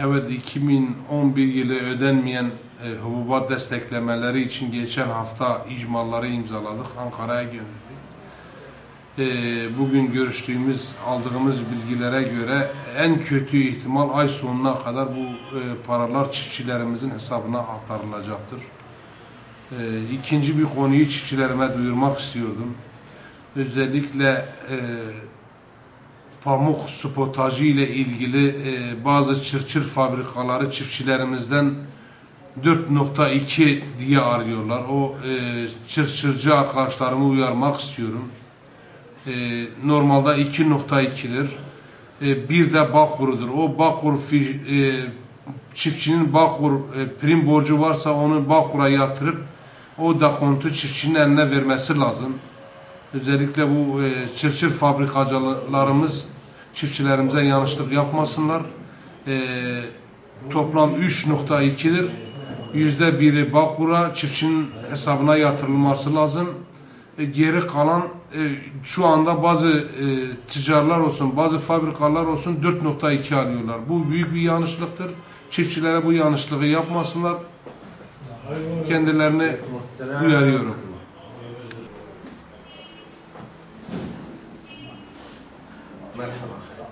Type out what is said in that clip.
Evet 2011 yılı ödenmeyen e, hububat desteklemeleri için geçen hafta icmalları imzaladık. Ankara'ya gönderdik. E, bugün görüştüğümüz, aldığımız bilgilere göre en kötü ihtimal ay sonuna kadar bu e, paralar çiftçilerimizin hesabına aktarılacaktır. E, ikinci bir konuyu çiftçilerime duyurmak istiyordum. Özellikle e, pamuk spotajı ile ilgili e, bazı çırçır fabrikaları çiftçilerimizden 4.2 diye arıyorlar. O e, çırçırcı arkadaşlarımı uyarmak istiyorum. E, normalde 2.2'dir. E, bir de Bakur'udur. O Bakur fi, e, çiftçinin Bakur e, prim borcu varsa onu Bakur'a yatırıp o da kontu çiftçinin eline vermesi lazım. Özellikle bu e, çırçır fabrikacılarımız çiftçilerimize yanlışlık yapmasınlar. E, toplam 3.2'dir. Yüzde biri Bakur'a çiftçinin hesabına yatırılması lazım. E, geri kalan e, şu anda bazı e, ticarlar olsun, bazı fabrikalar olsun 4.2 alıyorlar. Bu büyük bir yanlışlıktır. Çiftçilere bu yanlışlığı yapmasınlar. Kendilerini uyarıyorum. 慢点儿吧孩子啊